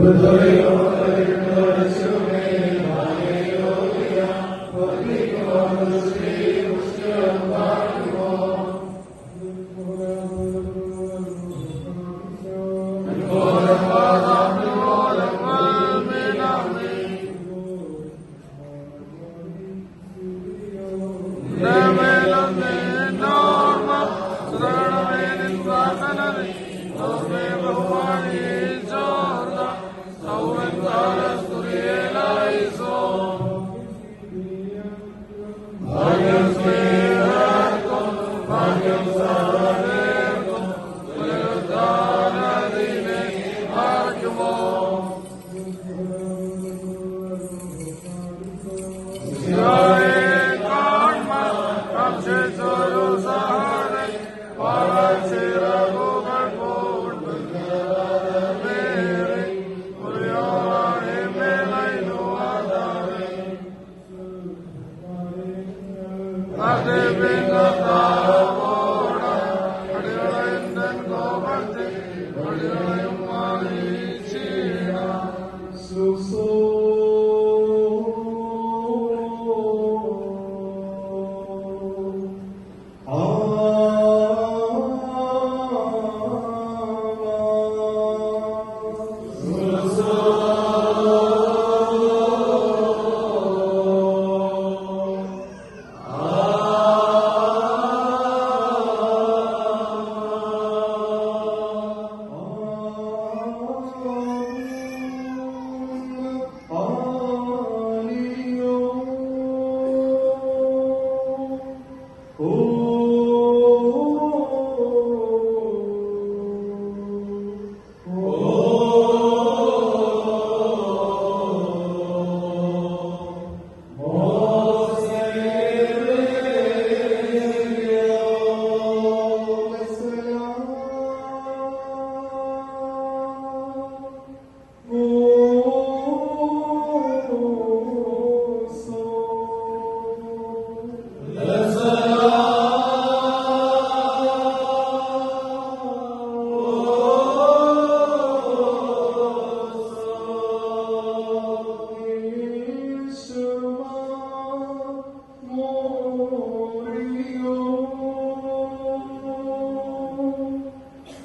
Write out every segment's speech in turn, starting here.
Glória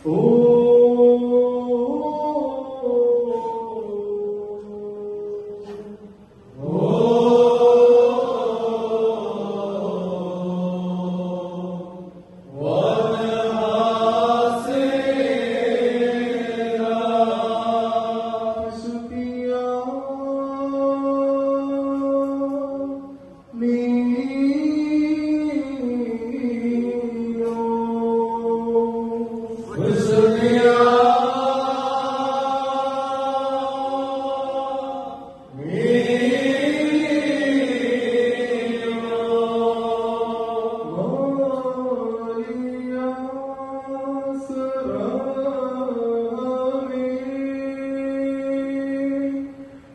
Oh.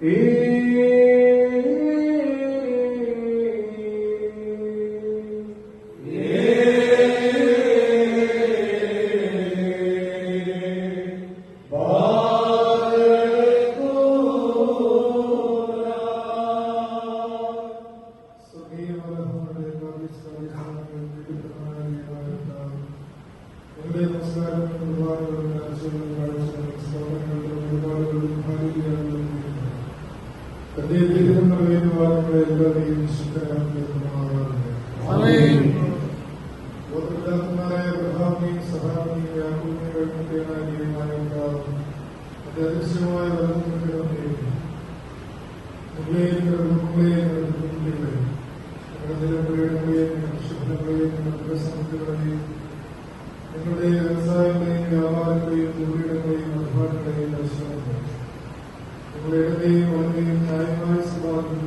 ¡Eh! പറയുവാനുള്ള എല്ലാവരെയും ശുദ്ധരാകുമാറാകുന്നത് ഗോത്രജാതന്മാരായ പ്രധാനിയും സഹാബിയും യാക്കൂബിനെ കഴിഞ്ഞായ ഉണ്ടാവും അത് അദൃശ്യമായ വലതുമുഖിലും മുള്ളേയും മുള്ളേയും മുള്ളികളെയും നിങ്ങളുടെ ശുദ്ധങ്ങളെയും നിങ്ങളുടെ സമുദ്രങ്ങളെയും നിങ്ങളുടെ വ്യവസായങ്ങളെയും വ്യാപാരങ്ങളെയും തൊഴിലിടങ്ങളെയും അധ്വാനങ്ങളെയും പരിശ്രമങ്ങൾ നിങ്ങളുടെ ഇടത്തെയും വളരെയും ന്യായമായ സ്വഭാവത്തിൽ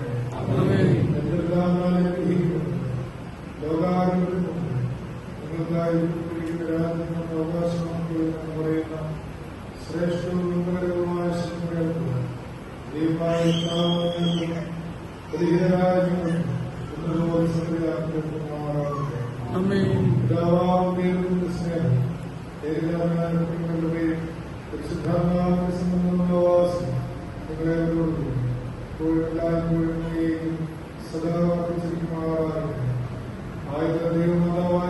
ഒരുക്കിയിരിക്കുന്ന രാജ്യങ്ങളുടെ അവകാശമാക്കുക എന്ന് പറയുന്ന ശ്രേഷ്ഠവും മംഗളകരവുമായ ശുഭകരമുള്ള ദൈവമായ കർത്താവിനെ പരിഹരായ ഞങ്ങൾക്ക് എന്നതുപോലെ സത്യമാക്കപ്പെടുമാറാകട്ടെ പിതാവാം ദൈവത്തിന്റെ സ്നേഹം പരിശുദ്ധാത്മാവിന്റെ സംബന്ധമായ വാസം എല്ലായ്പ്പോഴും സദാ ആയുധ ദൈവമാതാവായ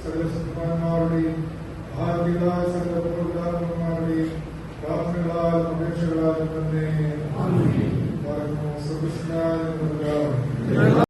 സകല ശുദ്ധന്മാരുടെയും ഭാരതീയരായ സകല പ്രവർത്തകന്മാരുടെയും പ്രാർത്ഥനകളാലും അപേക്ഷകളാലും തന്നെ. പറഞ്ഞു സർവശനായ